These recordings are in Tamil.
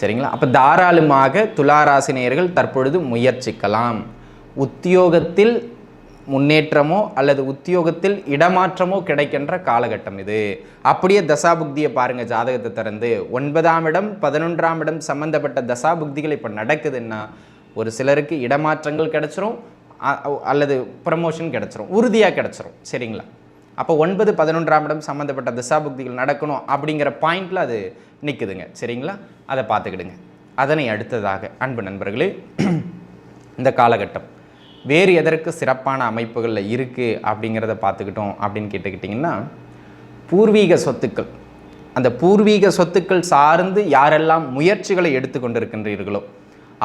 சரிங்களா? அப்போ தாராளமாக துளாராசினியர்கள் தற்பொழுது முயற்சிக்கலாம். உத்தியோகத்தில் முன்னேற்றமோ அல்லது உத்தியோகத்தில் இடமாற்றமோ கிடைக்கின்ற காலகட்டம் இது. அப்படியே தசாபுக்தியை பாருங்கள் ஜாதகத்தை திறந்து. ஒன்பதாம் இடம் பதினொன்றாம் இடம் சம்பந்தப்பட்ட தசாபுக்திகள் இப்போ நடக்குதுன்னா ஒரு சிலருக்கு இடமாற்றங்கள் கிடச்சிரும் அல்லது ப்ரமோஷன் கிடச்சிரும் உறுதியாக கிடச்சிரும். சரிங்களா? அப்போ ஒன்பது பதினொன்றாம் இடம் சம்மந்தப்பட்ட திசாபுக்திகள் நடக்கணும் அப்படிங்கிற பாயிண்டில் அது நிற்குதுங்க சரிங்களா? அதை பார்த்துக்கிடுங்க. அதனை அடுத்ததாக அன்பு நண்பர்களே இந்த காலகட்டம். வேறு எதற்கு சிறப்பான அமைப்புகளில் இருக்குது அப்படிங்கிறத பார்த்துக்கிட்டோம் அப்படின்னு கேட்டுக்கிட்டிங்கன்னா பூர்வீக சொத்துக்கள். அந்த பூர்வீக சொத்துக்கள் சார்ந்து யாரெல்லாம் முயற்சிகளை எடுத்துக்கொண்டிருக்கின்றீர்களோ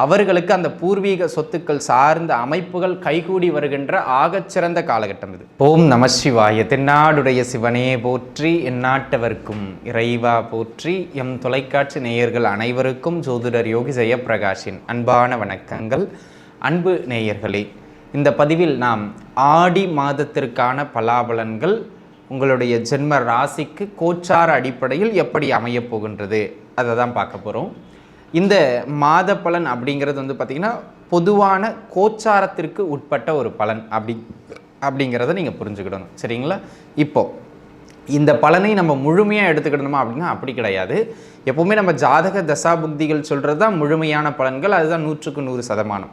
அவர்களுக்கு அந்த பூர்வீக சொத்துக்கள் சார்ந்த அமைப்புகள் கைகூடி வருகின்ற ஆகச்சிறந்த காலகட்டம் இது. ஓம் நம சிவாய. தென்னாடுடைய சிவனே போற்றி எந்நாட்டவர்க்கும் இறைவா போற்றி எம் தொலைக்காட்சி நேயர்கள் அனைவருக்கும் ஜோதிடர் யோகி ஜெயப்பிரகாஷின் அன்பான வணக்கங்கள். அன்பு நேயர்களே இந்த பதிவில் நாம் ஆடி மாதத்திற்கான பலாபலன்கள் உங்களுடைய ஜென்ம ராசிக்கு கோச்சார அடிப்படையில் எப்படி அமையப் போகின்றது அதை தான் பார்க்க போகிறோம் இந்த மாத பலன் அப்படிங்கிறது வந்து பார்த்திங்கன்னா பொதுவான கோச்சாரத்திற்கு உட்பட்ட ஒரு பலன் அப்படி அப்படிங்கிறத நீங்கள் புரிஞ்சுக்கிடணும். சரிங்களா? இப்போது இந்த பலனை நம்ம முழுமையாக எடுத்துக்கிடணுமா அப்படின்னா அப்படி கிடையாது. எப்போவுமே நம்ம ஜாதக தசாபுக்திகள் சொல்கிறது தான் முழுமையான பலன்கள் அதுதான் நூற்றுக்கு நூறு சதமானம்.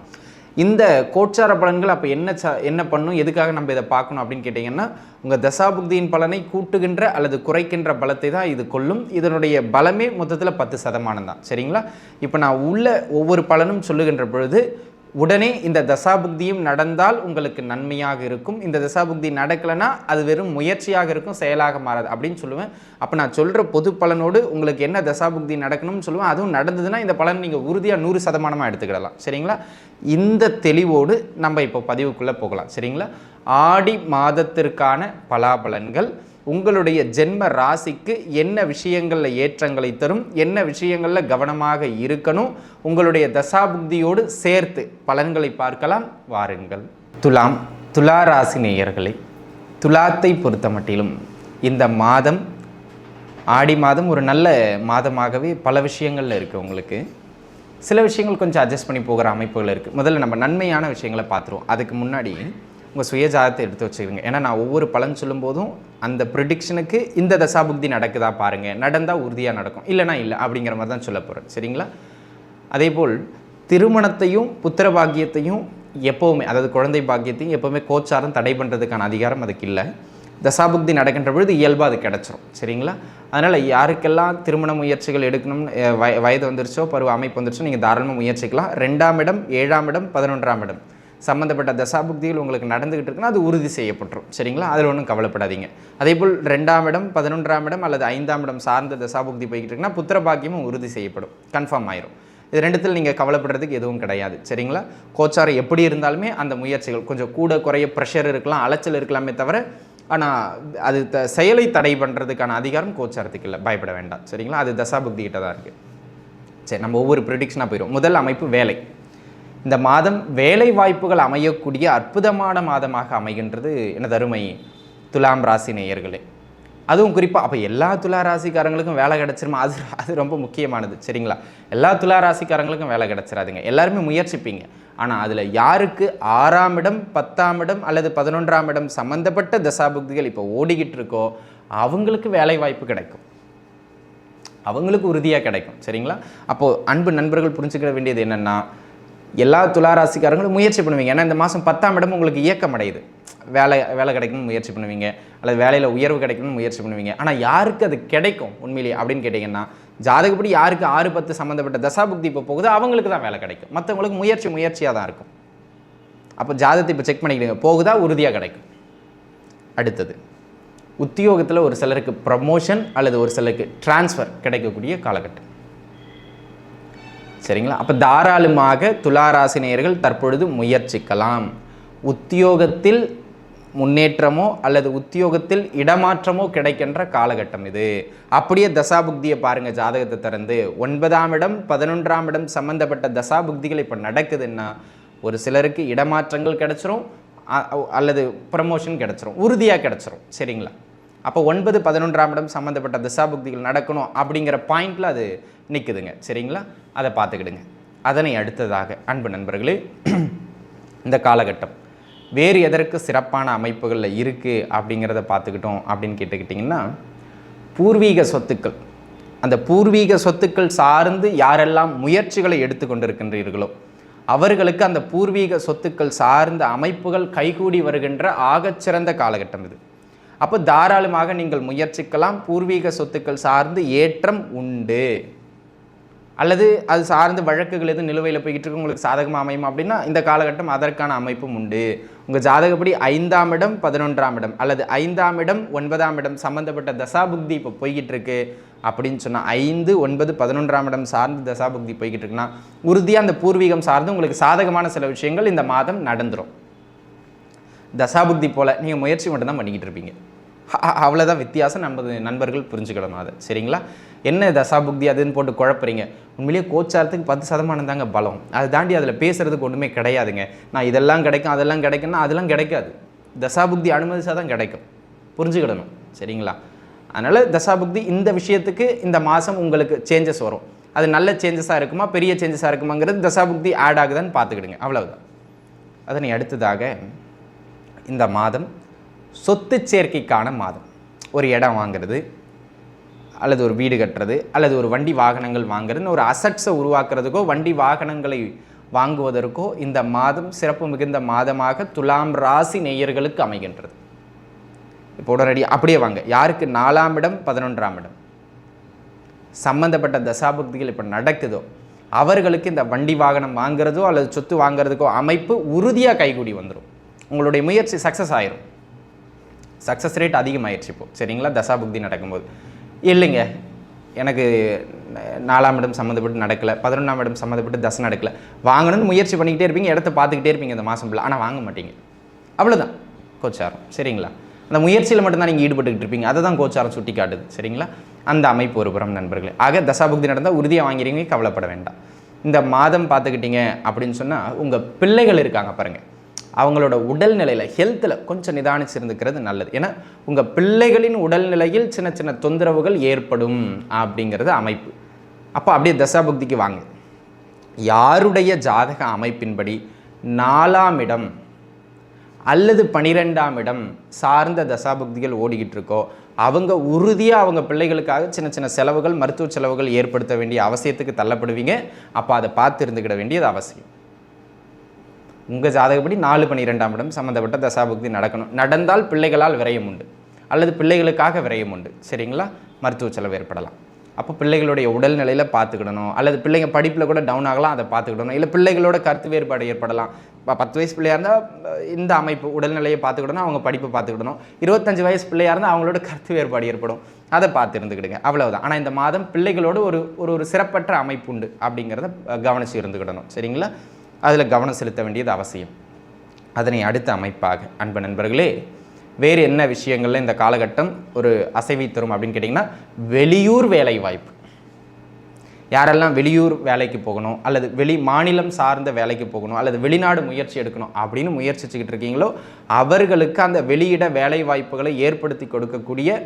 இந்த கோச்சார பலன்கள் அப்போ என்ன ச என்ன பண்ணும்? எதுக்காக நம்ம இதை பார்க்கணும் அப்படின்னு கேட்டிங்கன்னா உங்கள் தசாபுக்தியின் பலனை கூட்டுகின்ற அல்லது குறைக்கின்ற பலத்தை தான் இது கொள்ளும் இதனுடைய பலமே மொத்தத்தில் பத்து சதமானம் தான். சரிங்களா? இப்போ நான் உள்ள ஒவ்வொரு பலனும் சொல்லுகின்ற பொழுது உடனே இந்த தசாபுக்தியும் நடந்தால் உங்களுக்கு நன்மையாக இருக்கும். இந்த தசாபுக்தி நடக்கலைன்னா அது வெறும் முயற்சியாக இருக்கும் செயலாக மாறாது அப்படின்னு சொல்லுவேன். அப்போ நான் சொல்கிற பொது பலனோடு உங்களுக்கு என்ன தசாபுக்தி நடக்கணும்னு சொல்லுவேன். அதுவும் நடந்ததுன்னா இந்த பலன் நீங்கள் உறுதியாக நூறு சதமானமாக எடுத்துக்கிடலாம். சரிங்களா? இந்த தெளிவோடு நம்ம இப்போ பதிவுக்குள்ளே போகலாம். சரிங்களா? ஆடி மாதத்திற்கான பலாபலன்கள் உங்களுடைய ஜென்ம ராசிக்கு என்ன விஷயங்களில் ஏற்றங்களை தரும் என்ன விஷயங்களில் கவனமாக இருக்கணும் உங்களுடைய தசாபுக்தியோடு சேர்த்து பலன்களை பார்க்கலாம். வாருங்கள். துலாம் துலா ராசி நேயர்களே துலாத்தை பொறுத்த மட்டிலும் இந்த மாதம் ஆடி மாதம் ஒரு நல்ல மாதமாகவே பல விஷயங்களில் இருக்குது உங்களுக்கு. சில விஷயங்கள் கொஞ்சம் அட்ஜஸ்ட் பண்ணி போகிற அமைப்புகள் இருக்குது முதல்ல நம்ம நன்மையான விஷயங்களை பார்த்துருவோம். அதுக்கு முன்னாடி உங்கள் சுயஜாதத்தை எடுத்து வச்சுக்கோங்க ஏன்னா நான் ஒவ்வொரு பலன் சொல்லும்போதும் அந்த ப்ரிடிக்ஷனுக்கு இந்த தசாபுக்தி நடக்குதா பாருங்கள் நடந்தால் உறுதியாக நடக்கும். இல்லைனா இல்லை அப்படிங்கிற மாதிரி தான் சொல்ல போகிறேன் சரிங்களா? அதேபோல் திருமணத்தையும் புத்திர பாக்கியத்தையும் எப்போவுமே அதாவது குழந்தை பாக்கியத்தையும் எப்போவுமே கோச்சாரம் தடை பண்ணுறதுக்கான அதிகாரம் அதுக்கு இல்லை. தசாபுக்தி நடக்கின்ற பொழுது இயல்பாக அது கிடச்சிரும். சரிங்களா? அதனால் யாருக்கெல்லாம் திருமண முயற்சிகள் எடுக்கணும்னு வய வயது வந்துருச்சோ பருவ அமைப்பு வந்துருச்சோ நீங்கள் தாராளமாக முயற்சிக்கலாம். ரெண்டாம் இடம் ஏழாம் இடம் பதினொன்றாம் இடம். சம்மந்தப்பட்ட தசாபுக்திகள் உங்களுக்கு நடந்துகிட்டு இருக்குன்னா அது உறுதி செய்யப்பட்டுரும். சரிங்களா? அதில் ஒன்றும் கவலைப்படாதீங்க. அதே போல் ரெண்டாம் இடம் பதினொன்றாம் இடம் அல்லது ஐந்தாம் இடம் சார்ந்த தசாபுக்தி போய்கிட்டு இருக்குன்னா புத்திர பாக்கியமும் உறுதி செய்யப்படும். கன்ஃபார்ம் ஆயிரும். இது ரெண்டுத்தில் நீங்கள் கவலைப்படுறதுக்கு எதுவும் கிடையாது. சரிங்களா? கோச்சாரம் எப்படி இருந்தாலுமே அந்த முயற்சிகள் கொஞ்சம் கூட குறைய ப்ரெஷர் இருக்கலாம் அலைச்சல் இருக்கலாமே தவிர ஆனால் அது த செயலை தடை பண்ணுறதுக்கான அதிகாரம் கோச்சாரத்துக்கு இல்லை. பயப்பட வேண்டாம். சரிங்களா? அது தசாபுக்தி கிட்ட தான் இருக்குது சரி நம்ம ஒவ்வொரு ப்ரிடிக்ஷனாக போயிடும் முதல் அமைப்பு வேலை. இந்த மாதம் வேலை வாய்ப்புகள் அமையக்கூடிய அற்புதமான மாதமாக அமைகின்றது எனது அருமை துலாம் ராசி நேயர்களே. அதுவும் குறிப்பாக அப்போ எல்லா துலா ராசிக்காரங்களுக்கும் வேலை கிடச்சிருமா? அது அது ரொம்ப முக்கியமானது சரிங்களா? எல்லா துலா ராசிக்காரங்களுக்கும் வேலை கிடச்சிராதுங்க. எல்லாருமே முயற்சிப்பீங்க. ஆனால் அதில் யாருக்கு ஆறாம் இடம் பத்தாம் இடம் அல்லது பதினொன்றாம் இடம் சம்மந்தப்பட்ட தசாபுக்திகள் இப்போ ஓடிக்கிட்டு இருக்கோ அவங்களுக்கு வேலை வாய்ப்பு கிடைக்கும். அவங்களுக்கு உறுதியாக கிடைக்கும் சரிங்களா? அப்போது அன்பு நண்பர்கள் புரிஞ்சுக்கிற வேண்டியது என்னென்னா எல்லா துளாராசிக்காரங்களும் முயற்சி பண்ணுவீங்க. ஏன்னா இந்த மாதம் பத்தாம் இடம் உங்களுக்கு இயக்கம் அடையுது வேலை வேலை கிடைக்கணும்னு முயற்சி பண்ணுவீங்க. அல்லது வேலையில் உயர்வு கிடைக்கணும்னு முயற்சி பண்ணுவீங்க. ஆனால் யாருக்கு அது கிடைக்கும் உண்மையிலேயே அப்படின்னு கேட்டிங்கன்னா ஜாதகப்படி யாருக்கு ஆறு பத்து சம்மந்தப்பட்ட தசாபுக்தி இப்போ போகுதோ அவங்களுக்கு தான் வேலை கிடைக்கும். மற்றவங்களுக்கு முயற்சி முயற்சியாக தான் இருக்கும். அப்போ ஜாதகத்தை இப்போ செக் பண்ணிக்கிடுங்க. போகுதா உறுதியாக கிடைக்கும். அடுத்தது உத்தியோகத்தில் ஒரு சிலருக்கு ப்ரமோஷன் அல்லது ஒரு சிலருக்கு டிரான்ஸ்ஃபர் கிடைக்கக்கூடிய காலகட்டம். சரிங்களா? அப்போ தாராளமாக துளாராசினியர்கள் தற்பொழுது முயற்சிக்கலாம். உத்தியோகத்தில் முன்னேற்றமோ அல்லது உத்தியோகத்தில் இடமாற்றமோ கிடைக்கின்ற காலகட்டம் இது. அப்படியே தசாபுக்தியை பாருங்கள் ஜாதகத்தை திறந்து. ஒன்பதாம் இடம் பதினொன்றாம் இடம் சம்மந்தப்பட்ட தசாபுக்திகள் இப்போ நடக்குதுன்னா ஒரு சிலருக்கு இடமாற்றங்கள் கிடச்சிரும் அல்லது ப்ரமோஷன் கிடச்சிரும் உறுதியாக கிடைச்சிரும். சரிங்களா? அப்போ ஒன்பது பதினொன்றாம் இடம் சம்மந்தப்பட்ட திசாபுக்திகள் நடக்கணும் அப்படிங்கிற பாயிண்டில் அது நிற்குதுங்க சரிங்களா? அதை பார்த்துக்கிடுங்க. அதனை அடுத்ததாக அன்பு நண்பர்களே இந்த காலகட்டம். வேறு எதற்கு சிறப்பான அமைப்புகளில் இருக்குது அப்படிங்கிறத பார்த்துக்கிட்டோம் அப்படின்னு கேட்டுக்கிட்டிங்கன்னா பூர்வீக சொத்துக்கள். அந்த பூர்வீக சொத்துக்கள் சார்ந்து யாரெல்லாம் முயற்சிகளை எடுத்துக்கொண்டிருக்கின்றீர்களோ அவர்களுக்கு அந்த பூர்வீக சொத்துக்கள் சார்ந்த அமைப்புகள் கைகூடி வருகின்ற ஆகச்சிறந்த காலகட்டம் இது. அப்போ தாராளமாக நீங்கள் முயற்சிக்கலாம். பூர்வீக சொத்துக்கள் சார்ந்து ஏற்றம் உண்டு. அல்லது அது சார்ந்து வழக்குகள் எதுவும் நிலுவையில் போய்கிட்டு இருக்கு உங்களுக்கு சாதகமாக அமையும் அப்படின்னா இந்த காலகட்டம் அதற்கான அமைப்பும் உண்டு. உங்கள் ஜாதகப்படி ஐந்தாம் இடம் பதினொன்றாம் இடம் அல்லது ஐந்தாம் இடம் ஒன்பதாம் இடம் சம்பந்தப்பட்ட தசாபுக்தி இப்போ போய்கிட்டு இருக்கு அப்படின்னு சொன்னால் ஐந்து ஒன்பது பதினொன்றாம் இடம் சார்ந்து தசாபுக்தி போய்கிட்டு இருக்குன்னா உறுதியாக அந்த பூர்வீகம் சார்ந்து உங்களுக்கு சாதகமான சில விஷயங்கள் இந்த மாதம் நடந்துரும். தசாபுக்தி போல் நீங்கள் முயற்சி மட்டும்தான் பண்ணிக்கிட்டு இருப்பீங்க. அவ்வளோதான் வித்தியாசம். நம்ம நண்பர்கள் புரிஞ்சுக்கிடணும் அதை. சரிங்களா? என்ன தசாபுக்தி அதுன்னு போட்டு குழப்புறீங்க? உண்மையிலேயே கோச்சாரத்துக்கு பத்து சதமானம் தாங்க பலம். அதை தாண்டி அதில் பேசுகிறதுக்கு ஒன்றுமே கிடையாதுங்க. நான் இதெல்லாம் கிடைக்கும் அதெல்லாம் கிடைக்கும்னா அதெல்லாம் கிடைக்காது. தசாபுக்தி அனுமதிச்சா தான் கிடைக்கும். புரிஞ்சுக்கிடணும். சரிங்களா? அதனால் தசாபுக்தி இந்த விஷயத்துக்கு இந்த மாதம் உங்களுக்கு சேஞ்சஸ் வரும். அது நல்ல சேஞ்சஸாக இருக்குமா பெரிய சேஞ்சஸாக இருக்குமாங்கிறது தசாபுக்தி ஆட் ஆகுதான்னு பார்த்துக்கிடுங்க. அவ்வளவுதான். அதனை அடுத்ததாக இந்த மாதம் சொத்து சேர்க்கைக்கான மாதம். ஒரு இடம் வாங்குறது அல்லது ஒரு வீடு கட்டுறது அல்லது ஒரு வண்டி வாகனங்கள் வாங்குறதுன்னு ஒரு அசட்ஸை உருவாக்குறதுக்கோ வண்டி வாகனங்களை வாங்குவதற்கோ இந்த மாதம் சிறப்பு மிகுந்த மாதமாக துலாம் ராசி நேயர்களுக்கு அமைகின்றது. இப்போ உடனடி அப்படியே வாங்க. யாருக்கு நாலாம் இடம் பதினொன்றாம் இடம்? சம்பந்தப்பட்ட தசாபக்திகள் இப்போ நடக்குதோ? அவர்களுக்கு இந்த வண்டி வாகனம் வாங்குறதோ அல்லது சொத்து வாங்குறதுக்கோ அமைப்பு உறுதியாக கைகூடி வந்துடும் உங்களுடைய முயற்சி சக்ஸஸ் ஆயிரும். சக்ஸஸ் ரேட் அதிகமாகிடுச்சு இப்போது சரிங்களா? தசா புக்தி நடக்கும்போது. இல்லைங்க. எனக்கு நாலாம் இடம் சம்மந்தப்பட்டு நடக்கலை. பதினொன்றாம் இடம் சம்மந்தப்பட்டு தசை நடக்கலை. வாங்கணும்னு முயற்சி பண்ணிக்கிட்டே இருப்பீங்க. இடத்த பார்த்துக்கிட்டே இருப்பீங்க இந்த மாதம் ஃபுல்லாக ஆனால் வாங்க மாட்டீங்க. அவ்வளோதான் கோச்சாரம். சரிங்களா? அந்த முயற்சியில் மட்டும்தான் நீங்கள் ஈடுபட்டுக்கிட்டு இருப்பீங்க. அதை தான் கோச்சாரம் சுட்டி காட்டுது சரிங்களா? அந்த அமைப்பு ஒரு புறம் நண்பர்களே. ஆக தசாபுக்தி நடந்தால் உறுதியாக வாங்கிறீங்க கவலைப்பட வேண்டாம். இந்த மாதம் பார்த்துக்கிட்டீங்க அப்படின்னு சொன்னால் உங்கள் பிள்ளைகள் இருக்காங்க பாருங்கள் அவங்களோட உடல்நிலையில் ஹெல்த்தில் கொஞ்சம் நிதானிச்சு இருந்துக்கிறது நல்லது. ஏன்னா உங்கள் பிள்ளைகளின் உடல்நிலையில் சின்ன சின்ன தொந்தரவுகள் ஏற்படும் அப்படிங்கிறது அமைப்பு. அப்போ அப்படியே தசாபுக்திக்கு வாங்க. யாருடைய ஜாதக அமைப்பின்படி நாலாம் இடம் அல்லது பனிரெண்டாம் இடம் சார்ந்த தசாபுக்திகள் ஓடிக்கிட்டு இருக்கோ அவங்க உறுதியாக அவங்க பிள்ளைகளுக்காக சின்ன சின்ன செலவுகள் மருத்துவ செலவுகள் ஏற்படுத்த வேண்டிய அவசியத்துக்கு தள்ளப்படுவீங்க. அப்போ அதை பார்த்து இருந்துக்கிட வேண்டியது அவசியம். உங்கள் ஜாதகப்படி நாலு பன்னிரெண்டாம் இடம் சம்மந்தப்பட்ட தசாபுக்தி நடக்கணும். நடந்தால் பிள்ளைகளால் விரயம் உண்டு. அல்லது பிள்ளைகளுக்காக விரயம் உண்டு. சரிங்களா? மருத்துவ செலவு ஏற்படலாம். அப்போ பிள்ளைகளுடைய உடல்நிலையில் பார்த்துக்கிடணும். அல்லது பிள்ளைங்க படிப்பில் கூட டவுன் ஆகலாம் அதை பார்த்துக்கிடணும். இல்லை பிள்ளைகளோட கருத்து வேறுபாடு ஏற்படலாம். இப்போ பத்து வயசு பிள்ளையாக இருந்தால் இந்த அமைப்பு உடல்நிலையை பார்த்துக்கிடணும் அவங்க படிப்பை பார்த்துக்கிடணும். இருபத்தஞ்சு வயசு பிள்ளையாக இருந்தால் அவங்களோட கருத்து வேறுபாடு ஏற்படும். அதை பார்த்து இருந்துக்கிடுங்க. அவ்வளவுதான். ஆனால் இந்த மாதம் பிள்ளைகளோட ஒரு ஒரு ஒரு சிறப்பற்ற அமைப்பு உண்டு அப்படிங்கிறத கவனித்து கவனிச்சு இருந்துக்கிடணும். சரிங்களா? அதில் கவனம் செலுத்த வேண்டியது அவசியம். அதனை அடுத்த அமைப்பாக. அன்பு நண்பர்களே வேறு என்ன விஷயங்களில் இந்த காலகட்டம் ஒரு அசைவை தரும் அப்படின்னு கேட்டிங்கன்னா வெளியூர் வேலை வாய்ப்பு. யாரெல்லாம் வெளியூர் வேலைக்கு போகணும் அல்லது வெளி மாநிலம் சார்ந்த வேலைக்கு போகணும் அல்லது வெளிநாடு முயற்சி எடுக்கணும் அப்படின்னு முயற்சிச்சுக்கிட்டு இருக்கீங்களோ அவர்களுக்கு அந்த வெளியிட வேலை வாய்ப்புகளை ஏற்படுத்தி கொடுக்கக்கூடிய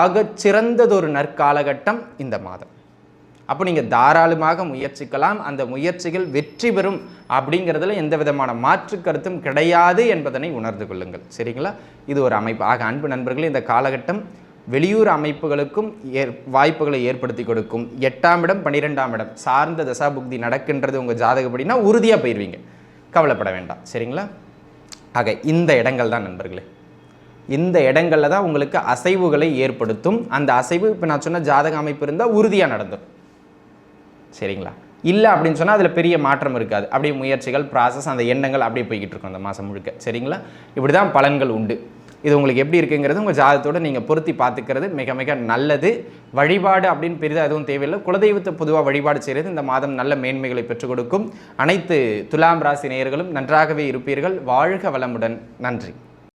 ஆகச்சிறந்ததொரு நற்காலகட்டம் இந்த மாதம். அப்போ நீங்கள் தாராளமாக முயற்சிக்கலாம். அந்த முயற்சிகள் வெற்றி பெறும் அப்படிங்கிறதுல எந்த விதமான மாற்று கருத்தும் கிடையாது என்பதனை உணர்ந்து கொள்ளுங்கள். சரிங்களா? இது ஒரு அமைப்பு. ஆக அன்பு நண்பர்களே இந்த காலகட்டம் வெளியூர் அமைப்புகளுக்கும் ஏற் வாய்ப்புகளை ஏற்படுத்தி கொடுக்கும். எட்டாம் இடம் பன்னிரெண்டாம் இடம். சார்ந்த தசாபுக்தி நடக்கின்றது உங்கள் ஜாதகப்படினா உறுதியாக போயிடுவீங்க கவலைப்பட வேண்டாம். சரிங்களா? ஆக இந்த இடங்கள் தான் நண்பர்களே. இந்த இடங்களில் தான் உங்களுக்கு அசைவுகளை ஏற்படுத்தும். அந்த அசைவு இப்போ நான் சொன்ன ஜாதக அமைப்பு இருந்தால் உறுதியாக நடந்துடும் சரிங்களா? இல்லை அப்படின்னு சொன்னால் அதில் பெரிய மாற்றம் இருக்காது. அப்படியே முயற்சிகள் ப்ராசஸ் அந்த எண்ணங்கள் அப்படியே போய்கிட்டு இருக்கும் அந்த மாதம் முழுக்க. சரிங்களா? இப்படி தான் பலன்கள் உண்டு. இது உங்களுக்கு எப்படி இருக்குங்கிறது உங்கள் ஜாதகத்தோடு நீங்கள் பொருத்தி பார்த்துக்கிறது மிக மிக நல்லது. வழிபாடு அப்படின்னு பெரிதாக எதுவும் தேவையில்லை. குலதெய்வத்தை பொதுவாக வழிபாடு செய்கிறது இந்த மாதம் நல்ல மேன்மைகளை பெற்றுக் கொடுக்கும். அனைத்து துலாம் ராசி நேயர்களும் நன்றாகவே இருப்பீர்கள். வாழ்க வளமுடன். நன்றி.